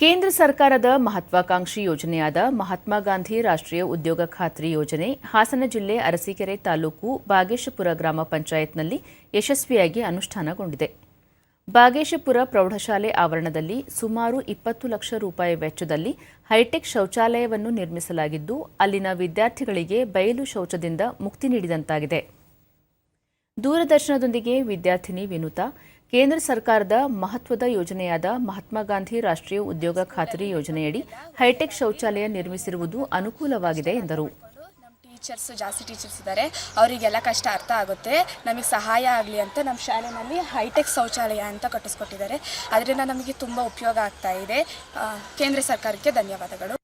ಕೇಂದ್ರ ಸರ್ಕಾರದ ಮಹತ್ವಾಕಾಂಕ್ಷಿ ಯೋಜನೆಯಾದ ಮಹಾತ್ಮ ಗಾಂಧಿ ರಾಷ್ಟ್ರೀಯ ಉದ್ಯೋಗ ಖಾತ್ರಿ ಯೋಜನೆ ಹಾಸನ ಜಿಲ್ಲೆ ಅರಸೀಕೆರೆ ತಾಲೂಕು ಬಾಗೇಶಪುರ ಗ್ರಾಮ ಪಂಚಾಯತ್ನಲ್ಲಿ ಯಶಸ್ವಿಯಾಗಿ ಅನುಷ್ಠಾನಗೊಂಡಿದೆ. ಬಾಗೇಶಪುರ ಪ್ರೌಢಶಾಲೆ ಆವರಣದಲ್ಲಿ ಸುಮಾರು ಇಪ್ಪತ್ತು ಲಕ್ಷ ರೂಪಾಯಿ ವೆಚ್ಚದಲ್ಲಿ ಹೈಟೆಕ್ ಶೌಚಾಲಯವನ್ನು ನಿರ್ಮಿಸಲಾಗಿದ್ದು, ಅಲ್ಲಿನ ವಿದ್ಯಾರ್ಥಿಗಳಿಗೆ ಬಯಲು ಶೌಚದಿಂದ ಮುಕ್ತಿ ನೀಡಿದಂತಾಗಿದೆ. ದೂರದರ್ಶನದೊಂದಿಗೆ ವಿದ್ಯಾರ್ಥಿನಿ ವಿನುತಾ ಕೇಂದ್ರ ಸರ್ಕಾರದ ಮಹತ್ವದ ಯೋಜನೆಯಾದ ಮಹಾತ್ಮ ಗಾಂಧಿ ರಾಷ್ಟ್ರೀಯ ಉದ್ಯೋಗ ಖಾತರಿ ಯೋಜನೆಯಡಿ ಹೈಟೆಕ್ ಶೌಚಾಲಯ ನಿರ್ಮಿಸಿರುವುದು ಅನುಕೂಲವಾಗಿದೆ ಎಂದರು. ನಮ್ಮ ಟೀಚರ್ಸ್ ಜಾಸ್ತಿ ಟೀಚರ್ಸ್ ಇದ್ದಾರೆ. ಅವರಿಗೆಲ್ಲ ಕಷ್ಟ ಅರ್ಥ ಆಗುತ್ತೆ. ನಮಗೆ ಸಹಾಯ ಆಗಲಿ ಅಂತ ನಮ್ಮ ಶಾಲೆಯಲ್ಲಿ ಹೈಟೆಕ್ ಶೌಚಾಲಯ ಅಂತ ಕಟ್ಟಿಸ್ಕೊಟ್ಟಿದ್ದಾರೆ. ಅದರಿಂದ ನಮಗೆ ತುಂಬ ಉಪಯೋಗ ಆಗ್ತಾ ಇದೆ. ಕೇಂದ್ರ ಸರ್ಕಾರಕ್ಕೆ ಧನ್ಯವಾದಗಳು.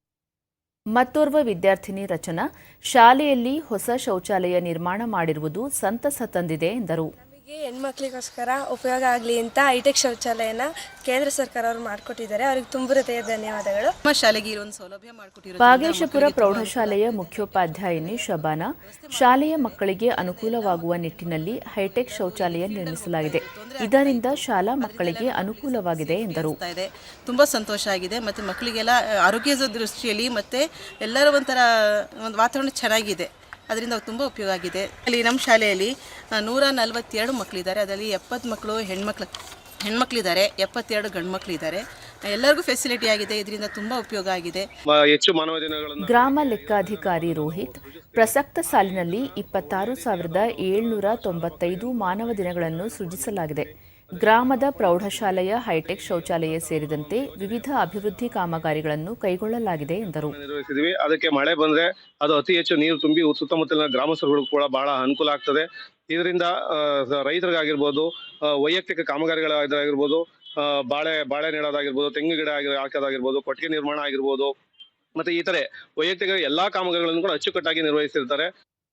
ಮತ್ತೋರ್ವ ವಿದ್ಯಾರ್ಥಿನಿ ರಚನಾ ಶಾಲೆಯಲ್ಲಿ ಹೊಸ ಶೌಚಾಲಯ ನಿರ್ಮಾಣ ಮಾಡಿರುವುದು ಸಂತಸ ತಂದಿದೆ ಎಂದರು. ನಮಗೆ ಹೆಣ್ಮಕ್ಳಿಗೋಸ್ಕರ ಉಪಯೋಗ ಆಗಲಿ ಅಂತ ಹೈಟೆಕ್ ಶೌಚಾಲಯನ ಕೇಂದ್ರ ಸರ್ಕಾರ ಅವರು ಮಾಡಿಕೊಟ್ಟಿದ್ದಾರೆ. ಅವ್ರಿಗೆ ತುಂಬ ಹೃದಯ ಧನ್ಯವಾದಗಳು. ನಮ್ಮ ಶಾಲೆಗೆ ಇರುವಂತ ಸೌಲಭ್ಯ ಮಾಡಿಕೊಟ್ಟಿರೋ ಬಾಗೇಶಪುರ ಪ್ರೌಢಶಾಲೆಯ ಮುಖ್ಯೋಪಾಧ್ಯಾಯಿನಿ ಶಬಾನ ಶಾಲೆಯ ಮಕ್ಕಳಿಗೆ ಅನುಕೂಲವಾಗುವ ನಿಟ್ಟಿನಲ್ಲಿ ಹೈಟೆಕ್ ಶೌಚಾಲಯ ನಿರ್ಮಿಸಲಾಗಿದೆ. ಇದರಿಂದ ಶಾಲಾ ಮಕ್ಕಳಿಗೆ ಅನುಕೂಲವಾಗಿದೆ ಎಂದರು. ಇದೆ. ತುಂಬಾ ಸಂತೋಷ ಆಗಿದೆ. ಮತ್ತೆ ಮಕ್ಕಳಿಗೆಲ್ಲ ಆರೋಗ್ಯದ ದೃಷ್ಟಿಯಲ್ಲಿ ಮತ್ತೆ ಎಲ್ಲರೂ ಒಂಥರ ಒಂದು ವಾತಾವರಣ ಚೆನ್ನಾಗಿದೆ. ಅದರಿಂದ ತುಂಬಾ ತುಂಬ ಉಪಯೋಗ ಆಗಿದೆ. ಅಲ್ಲಿ ನಮ್ಮ ಶಾಲೆಯಲ್ಲಿ ನೂರ ನಲವತ್ತೆರಡು ಮಕ್ಕಳಿದ್ದಾರೆ ಅದರಲ್ಲಿ ಎಪ್ಪತ್ತು ಮಕ್ಕಳು ಹೆಣ್ಮಕ್ಳು ಹೆಣ್ಮಕ್ಳಿದ್ದಾರೆ ಎಪ್ಪತ್ತೆರಡು ಗಂಡು ಮಕ್ಕಳಿದ್ದಾರೆ ಎಲ್ಲರಿಗೂ ಫೆಸಿಲಿಟಿ ಆಗಿದೆ ಇದರಿಂದ ತುಂಬ ಉಪಯೋಗ ಆಗಿದೆ. ಹೆಚ್ಚು ಮಾನವ ದಿನಗಳನ್ನು ಗ್ರಾಮ ಲೆಕ್ಕಾಧಿಕಾರಿ ರೋಹಿತ್ ಪ್ರಸಕ್ತ ಸಾಲಿನಲ್ಲಿ ಇಪ್ಪತ್ತಾರು ಸಾವಿರದ ಏಳ್ನೂರ ತೊಂಬತ್ತೈದು ಮಾನವ ದಿನಗಳನ್ನು ಸೃಜಿಸಲಾಗಿದೆ. ಗ್ರಾಮದ ಪ್ರೌಢಶಾಲೆಯ ಹೈಟೆಕ್ ಶೌಚಾಲಯ ಸೇರಿದಂತೆ ವಿವಿಧ ಅಭಿವೃದ್ಧಿ ಕಾಮಗಾರಿಗಳನ್ನು ಕೈಗೊಳ್ಳಲಾಗಿದೆ ಎಂದರು. ಅದಕ್ಕೆ ಮಳೆ ಬಂದ್ರೆ ಅದು ಅತಿ ಹೆಚ್ಚು ನೀರು ತುಂಬಿ ಸುತ್ತಮುತ್ತಲಿನ ಗ್ರಾಮಸ್ಥರುಗಳು ಕೂಡ ಬಹಳ ಅನುಕೂಲ ಆಗ್ತದೆ. ಇದರಿಂದ ರೈತರಿಗಾಗಿರ್ಬೋದು ವೈಯಕ್ತಿಕ ಕಾಮಗಾರಿಗಳಾಗಿರ್ಬೋದು ಬಾಳೆ ಬಾಳೆ ನೆಡೋದಾಗಿರ್ಬೋದು, ತೆಂಗು ಗಿಡ ಆಗಿ ಹಾಕೋದಾಗಿರ್ಬೋದು, ಕೊಟ್ಟಿಗೆ ನಿರ್ಮಾಣ ಆಗಿರ್ಬೋದು, ಮತ್ತೆ ಈ ತರ ವೈಯಕ್ತಿಕ ಎಲ್ಲಾ ಕಾಮಗಾರಿಗಳನ್ನು ಕೂಡ ಅಚ್ಚುಕಟ್ಟಾಗಿ ನಿರ್ವಹಿಸಿರ್ತಾರೆ.